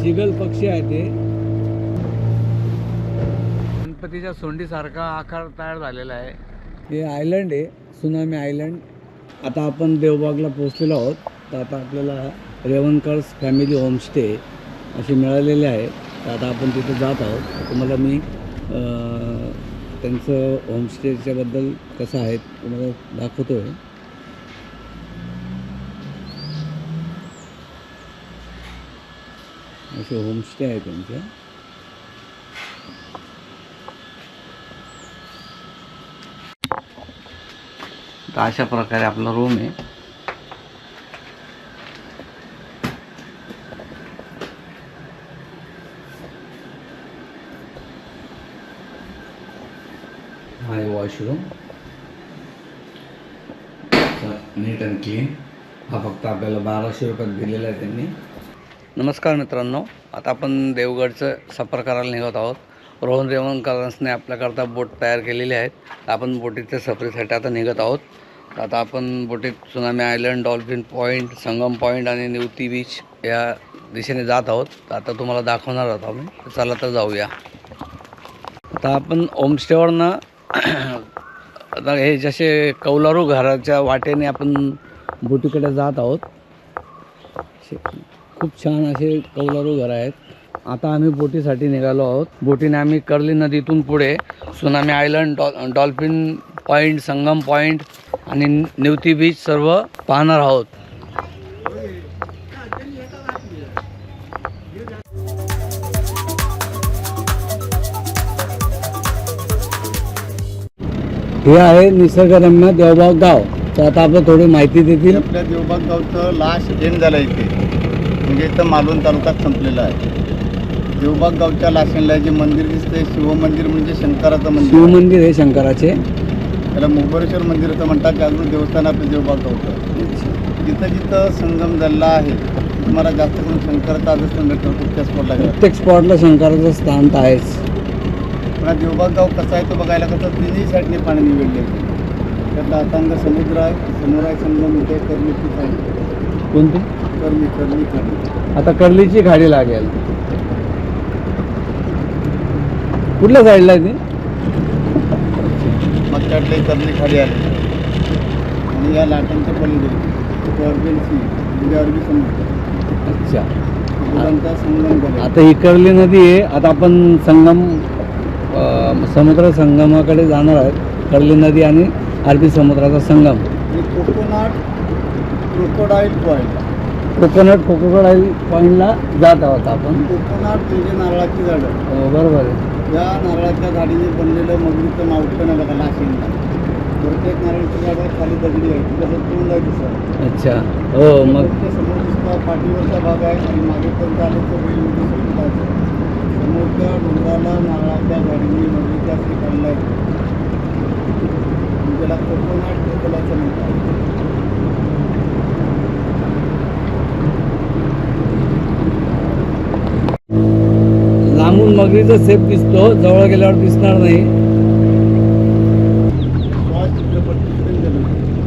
शिगल पक्षी आहे ते. गणपतीच्या सोंडीसारखा आकार तयार झालेला आहे. हे आयलंड आहे सुनामी आयलंड आता आपण देवबागला पोहोचलेलो आहोत. तर आता आपल्याला रेवणकर्स फॅमिली होमस्टे असे मिळालेले आहे. तर आता आपण तिथे जात आहोत. तुम्हाला मी त्यांचं होमस्टेच्याबद्दल कसं आहे तुम्हाला दाखवतो आहे असे होमस्टे आहे त्यांचे तर अशा प्रकारे आपला रूम आहे. हा आहे वॉशरूम नीट अँड क्लीन हा फक्त आपल्याला बाराशे रुपयात दिलेला आहे त्यांनी. नमस्कार मित्रांनो आता आपण देवगडचं सफर करायला निघत आहोत. रोहन रेवणकरांसने आपल्याकरता बोट तयार केलेली आहेत. आपण बोटीच्या सफरीसाठी आता निघत आहोत. आता आपण बोटीत tsunami island dolphin point Sangam point आणि निवती बीच या दिशेने जात आहोत. आता तुम्हाला दाखवणार आहोत आम्ही. चला तर जाऊया. आता आपण होमस्टेवरनं आता हे जसे कौलारू घराच्या वाटेने आपण बोटीकडे जात आहोत. खूप छान असे कौलारू घर आहेत. आता आम्ही बोटीसाठी निघालो आहोत. बोटीने आम्ही कर्ली नदीतून पुढे सुनामी आयलंड डॉ डॉल्फिन पॉईंट संगम पॉईंट आणि निवती बीच सर्व पाहणार आहोत. हे आहे निसर्गरम्य देवबाग गाव. तर आता आपण थोडी माहिती देतील. आपल्या देवबाग गावचं लास्ट एंड झालं इथे. म्हणजे इथं मालवण तालुक्यात संपलेलं आहे. देवबाग गावच्या लाशेनला जे मंदिर दिसतंय शिवमंदिर म्हणजे शंकराचं मंदिर. आहे. शिवमंदिर आहे शंकराचे. त्याला मुंबरेश्वर मंदिर असं म्हणतात ते अजून देवस्थान आपलं देवबाग गावचं जिथं जिथं संगम झालेला आहे तुम्हाला जास्त करून शंकराचा आदर्शन भेटतो कुठच्या स्पॉटला प्रत्येक स्पॉटला शंकराचं स्थान तर आहेच. पुन्हा देवबाग गाव कसं आहे तो बघायला कसं तिन्ही साईडने पाणी निवडले त्यातला अथांग समुद्र आहे समोर आहे संगम इथे साईड कोणती? कर्मी खाडी आता कर्लीची खाडी लागेल. कुठल्या साईडला आहे ती? त्यातले कर्मी खाली आले. आणि या लाटांच्या पलीकडे. अरबी सी म्हणजे अरबी समुद्र. अच्छा. संगम झाला. आता ही कर्ली नदी आहे. आता आपण संगम अं, समुद्र संगमाकडे जाणार आहोत. कर्ली नदी आणि अरबी समुद्राचा संगम. आणि coconut crocodile point coconut coconut पॉईंटला जात आहोत आपण. कोकोनट म्हणजे नारळाची झाडं हो, बरोबर आहे. या नारळाच्या झाडीने बनलेलं मगरीचं नाव आहे बघा लाशिंगला प्रत्येक नारळाच्या झाडावर खाली दगडी आहे कसं तोंड आहे अच्छा. हो मग ते समोर दिसतं पाठीवरचा भाग आहे आणि मागे पण आलं तर बैल उभी. समोरच्या डोंगराला नारळाच्या झाडीने मगरीच्या काढलं आहे. त्याला कोकोनट मगरीचा सेप दिसतो. जवळ गेल्यावर दिसणार नाही.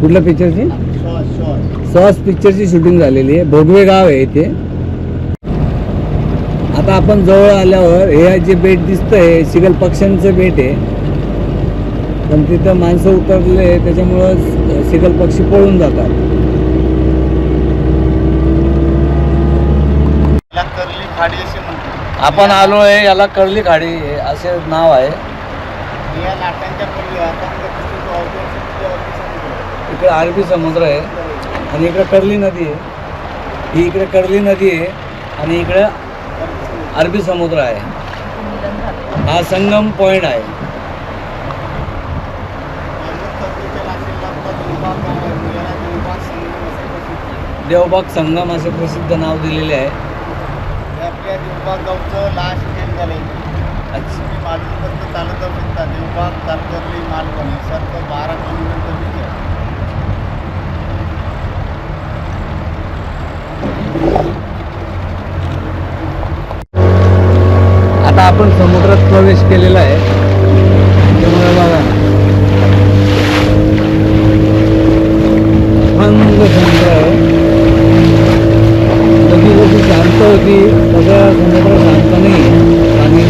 कुठल्या पिक्चरची सॉस पिक्चरची शूटिंग झालेली आहे. भोगवे गाव आहे इथे. आता आपण जवळ आल्यावर हे जे बेट दिसतंय. शिगल पक्ष्यांचं बेट आहे. पण तिथं माणसं उतरले त्याच्यामुळं शिगल पक्षी पळून जातात. खाडी आपण आलो आहे याला कर्ली खाडी असे नाव आहे या लाटांच्या. इकडे अरबी समुद्र आहे आणि इकडे कर्ली नदी आहे ही इकडे कर्ली नदी आहे आणि इकडे अरबी समुद्र. आहे हा संगम पॉईंट आहे देवबाग संगम असे प्रसिद्ध नाव दिलेले आहे देवबाग गावचं लास्ट एंड झालंय. अच्छा. तुम्ही मालवणपर्यंत चालत जाऊ शकता देवबाग तारकर्ली मालवण सर्व बारा किलोमीटर बीच आहे. आता आपण समुद्रात प्रवेश केलेला आहे. त्यामुळे बघा अथांग समुद्र आहे. नदी जशी शांत होती. सगळं समुद्र शांत नाही आहे आणि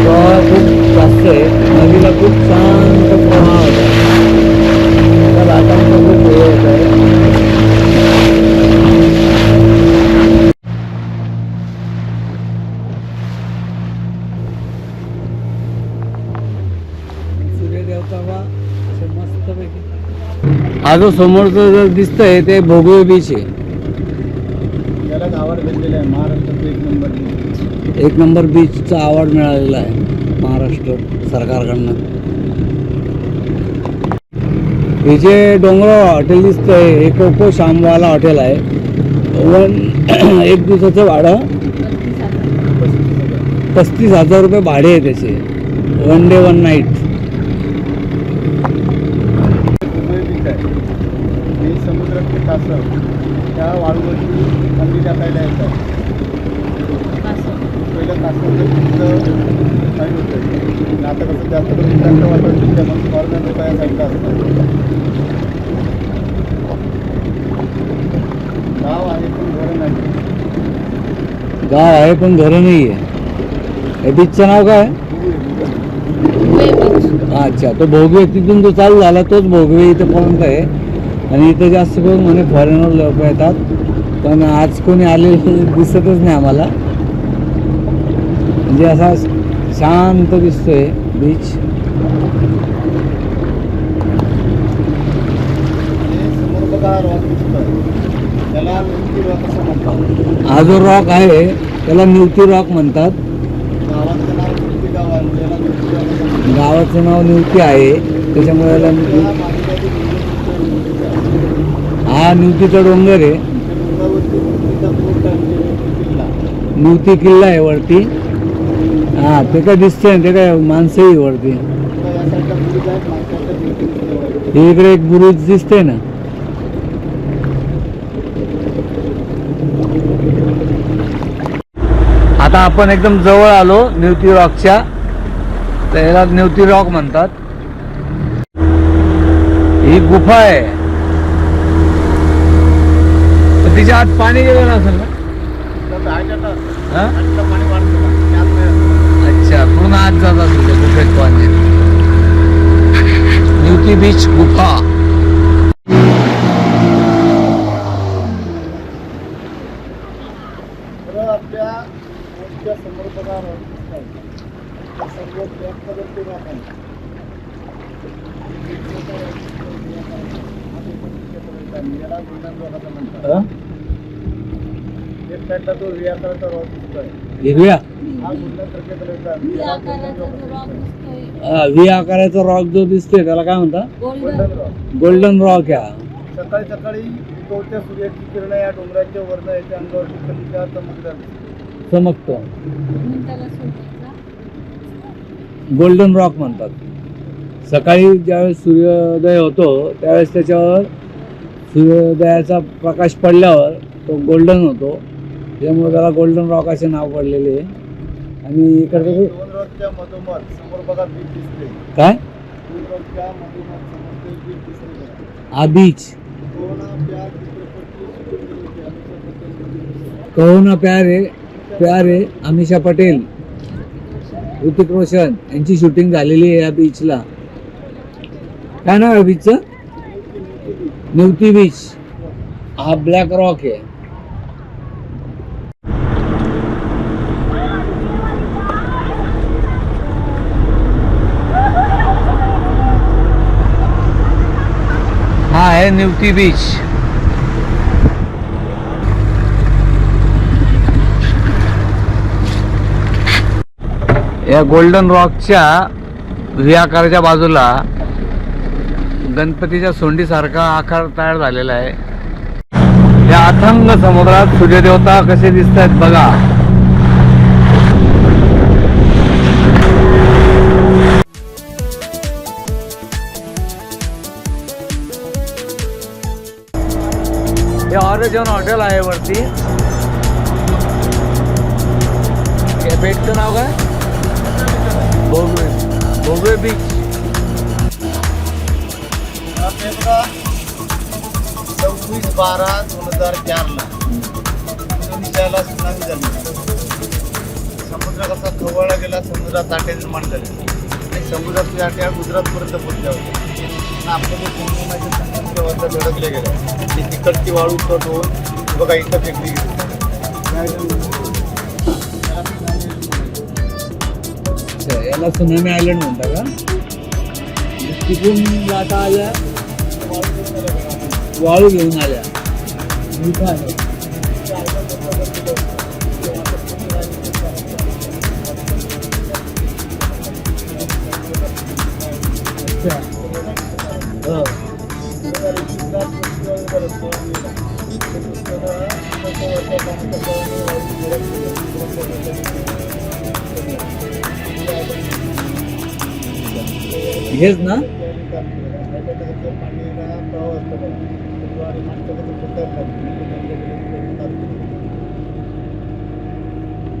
प्रवाह खूप जास्त आहे नदीला खूप शांत प्रवाह होता आता लाटांचा खूप हे होत आहे सूर्यदेवता बा असे मस्तपैकी हा जो समोरचं जर दिसतंय ते भोगवे बीच आहे त्याला एक नंबर बीचचा अवॉर्ड मिळालेला आहे महाराष्ट्र सरकारकडनं. हे जे डोंगराळ हॉटेल दिसतंय हे कोको शामवाला हॉटेल आहे. वन एक दिवसाचं भाडं पस्तीस हजार रुपये भाडे आहे त्याचे. One day one night beach आहे हे समुद्रातले कासव त्या वाळूवरती थंडी टाकायला येतात पहिलं कासवाचं तिथं फाईन होतं आता कसं जास्त करून थंड वाटत त्यामुळे फॉरेनर लोक या साईडला असतात गाव आहे पण घरं नाही गाव आहे पण घरं नाही आहे हे बीचचं नाव काय? अच्छा तो भोगवे तिथून जो चालू झाला तोच भोगवे इथंपर्यंत आहे. आणि इथं जास्त करून म्हणे फॉरेनर लोक येतात. पण आज कोणी आले दिसतच नाही आम्हाला. म्हणजे असा शांत दिसतोय बीच हे समोर बघा रॉक दिसतोय त्याला मिल्की रॉक असं म्हणतात हा जो रॉक आहे त्याला निवती रॉक म्हणतात. गावाचं नाव निवती आहे. त्याच्यामुळे याला हा निवतीचा डोंगर आहे. निवती किल्ला आहे वरती. हा ते काय दिसते ते काय माणसंही वरती. इकडे एक बुरुज दिसते ना. आता आपण एकदम जवळ आलो न्यूती रॉकच्या तर याला रॉक म्हणतात. ही गुफा आहे. तिच्या आत पाणी गेलं असेल ना? अच्छा पूर्ण आत जात असेल ते गुफेत पाणी. न्यूती बीच गुफा तर आपल्या ते सर्व. याला म्हणतात. एक साईडला तो कलरचा रॉक दिसतोय हिरव्या हा गोल्डन. हा, व्ही आकाराचा रॉक जो दिसतोय त्याला काय म्हणतात golden rock. गोल्डन रॉक या सकाळी सकाळी उगवत्या सूर्याची किरण या डोंगराच्या वरनं याच्या अंगावरती त्या चमकतात चमकतो. गोल्डन रॉक म्हणतात. सकाळी ज्यावेळेस सूर्योदय होतो त्यावेळेस त्याच्यावर सूर्योदयाचा प्रकाश पडल्यावर तो गोल्डन होतो. त्यामुळे त्याला गोल्डन रॉक असे नाव पडलेले आहे. आणि दिसते काय? दोन रॉकच्या मधोमध समोर ते बीच दिसते बघा. हा बीच कोरोना प्यार चित्रपटची प्यार आहे अमिषा पटेल ऋतिक रोशन यांची शूटिंग झालेली आहे या बीचला काय नाव आहे बीचचं निवती बीच हा ब्लॅक रॉक आहे. हा आहे निवती बीच या गोल्डन रॉकच्या व्ही आकाराच्या बाजूला गणपतीच्या सोंडीसारखा आकार तयार झालेला आहे. या अथंग समुद्रात सूर्यदेवता कसे दिसत आहेत बघा. हे ऑरेजन हॉटेल आहे वरती. बेटचं नाव काय? भोगवे भोगवे बीच सव्वीस बारा दोन हजार चारला. इंडोनेशियाला सुनामी झाली. समुद्र कसा खवळला गेला समुद्रात लाटे निर्माण झाले. आणि समुद्रातली लाटे ह्या गुजरातपर्यंत पोहोचल्या होत्या. आणि आपले जे कोंडमाचे संगमदेवाचा धडकले गेले. आणि तिकडची वाळू कट होऊन बघा इथं फेकली गेली. अच्छा, याला सुनामी आयलंड म्हणता का तिकडून लाटा आल्या वाळू घेऊन आल्या इथं आल्या. अच्छा. हो. हेच ना?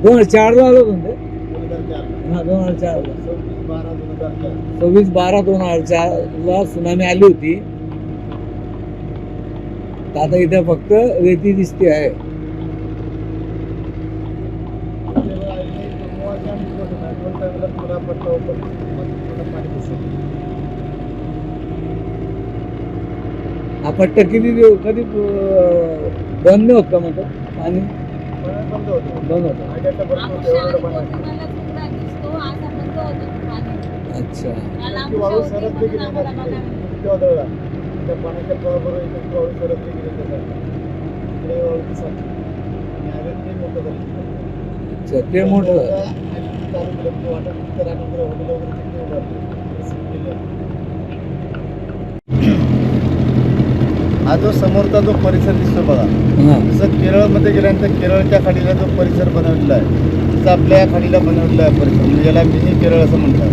दोन हजार चारला आलो होतो ते? हा दोन हजार चारला सव्वीस बारा दोन हजार चार ला सुनामी आली होती. आता इथे फक्त रेती दिसते आहे. आपण किती देऊ? कधी बंद नाही होत का मग पाणी? बंद होतं. अच्छा. त्या पाण्याच्या वाळू आणि ते मोठं अच्छा ते मोठं हा जो समोरचा जो परिसर दिसतो बघा जसं केरळमध्ये गेल्यानंतर केरळच्या खाडीला जो परिसर बनवलेला आहे तसं आपल्या या खाडीला बनवलेला आहे परिसर म्हणजे याला मिनी केरळ असं म्हणतात.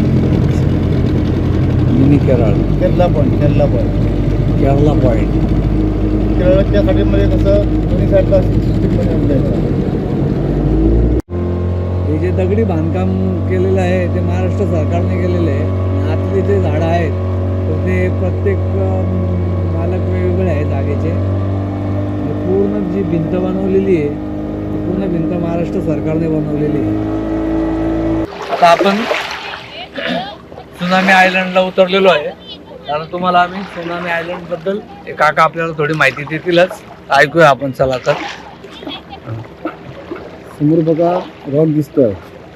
Mini Kerala. Kerala point Kerala point Kerala point केरळच्या खाडीमध्ये कसं दोन्ही साईडला सिस्टीम बनवलेली आहे. हे जे दगडी बांधकाम केलेलं आहे ते महाराष्ट्र सरकारने केलेलं आहे आतले जे झाडं आहेत तर ते प्रत्येक मालक वेगवेगळे आहेत जागेचे. पूर्ण जी भिंत बनवलेली आहे ती पूर्ण भिंत महाराष्ट्र सरकारने बनवलेली आहे. आता आपण सुनामी आयलंडला उतरलेलो आहे. कारण तुम्हाला आम्ही सुनामी आयलंडबद्दल काका आपल्याला थोडी माहिती देतीलच. ऐकूया आपण चला तर. समोर बघा रॉक दिसतोय.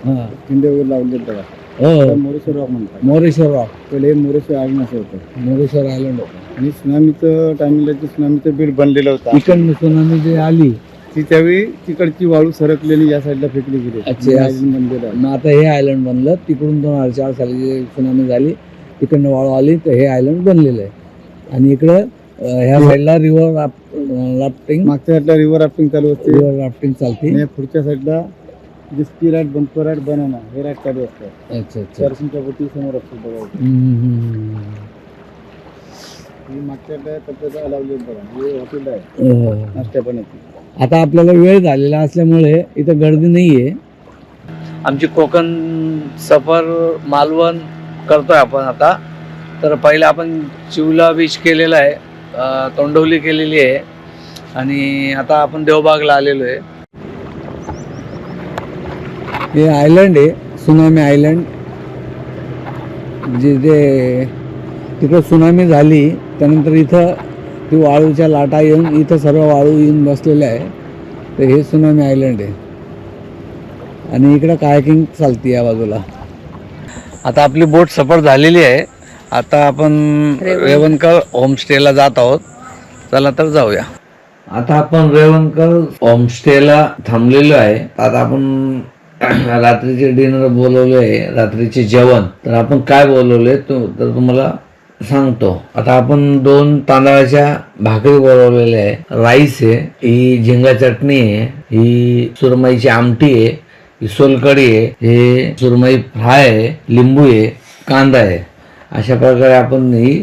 हां. किंडे वगैरे लावले बघा. हो. मोरेश्वर रॉक म्हणतात. मोरेश्वर रॉक पहिले मोरेश्वर आयलंड असं होतं. मोरेश्वर आयलंड होतं आणि सुनामीचं टायमिंगला जे सुनामीचं बीड बनलेलं होतं. इकडनं सुनामी जे आली. ती त्यावेळी तिकडची वाळू सरकलेली या साईडला फेकली गेली. अच्छा. बनलेलं आता हे आयलंड बनलं. तिकडून दोन हजार चार साली सुनामी झाली तिकडनं वाळू आली तर हे आयलंड बनलेलं आहे. आणि इकडं ह्या साईडला रिव्हर राफ्टिंग मागच्या साईडला रिव्हर राफ्टिंग चालू असते. रिव्हर राफ्टिंग चालते. आणि पुढच्या साईडला जे ski ride bumper ride banana हे राईड चालू असतं. अच्छा अच्छा. चारशेच्या बोटी समोर असतो बघा. हम्म, हम्म, हम्म. ही मागच्या साईडला तब्येत लावली आहे बघा. हे हॉटेल आहे. हो. आता आपल्याला वेळ झालेला असल्यामुळे इथं गर्दी नाही आहे आमची कोकण सफर मालवण करतोय आपण आता. तर पहिला आपण चिवला बीच केलेला आहे. तोंडवली केलेली आहे. आणि आता आपण देवबागला आलेलो आहे. हे आयलंड आहे सुनामी आयलंड जे जे तिकडं सुनामी झाली त्यानंतर इथं ती वाळूच्या लाटा येऊन इथं सर्व वाळू येऊन बसलेले आहे. तर हे सुनामी आयलंड आहे. आणि इकडं कायकिंग चालते या बाजूला. आता आपली बोट सफर झालेली आहे. आता आपण रेवणकर होमस्टेला जात आहोत. चला तर जाऊया. आता आपण रेवणकर होमस्टेला थांबलेलो आहे. आता आपण रात्रीचे डिनर बोलवले आहे. रात्रीचे जेवण. तर आपण काय बोलवले तो तर तुम्हाला सांगतो. आता आपण दोन तांदळाच्या भाकरी बोलवलेल्या आहे. राईस आहे. ही झिंगा चटणी आहे. ही सुरमईची आमटी आहे. ही सोलकढी आहे. हे सुरमई फ्राय आहे. लिंबू आहे. कांदा आहे. अशा प्रकारे आपण ही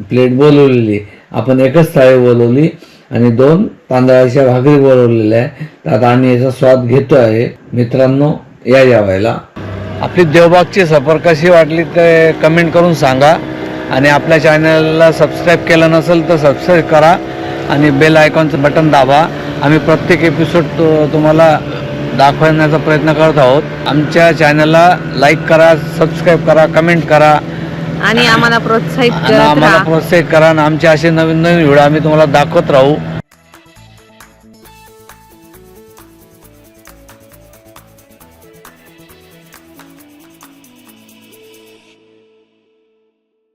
प्लेट बोलवलेली आपण एकच थाळी बोलवली आणि दोन तांदळाच्या भाकरी बोलवलेल्या आहे तर आता आम्ही याचा स्वाद घेतो आहे. मित्रांनो या जेवायला. आपली देवबागची सफर कशी वाटली ते कमेंट करून सांगा. आणि आपल्या चॅनलला सबस्क्राईब केलं नसेल तर सबस्क्राईब करा. आणि बेल आयकॉनचं बटन दाबा. आम्ही प्रत्येक एपिसोड तुम्हाला दाखवण्याचा प्रयत्न करत आहोत. आमच्या चॅनलला लाईक करा सबस्क्राईब करा कमेंट करा. आणि आम्हाला प्रोत्साहित करत आम्हाला राहा. प्रोत्साहित करा आणि आमचे असे नवीन नवीन व्हिडिओ आम्ही तुम्हाला दाखवत राहू.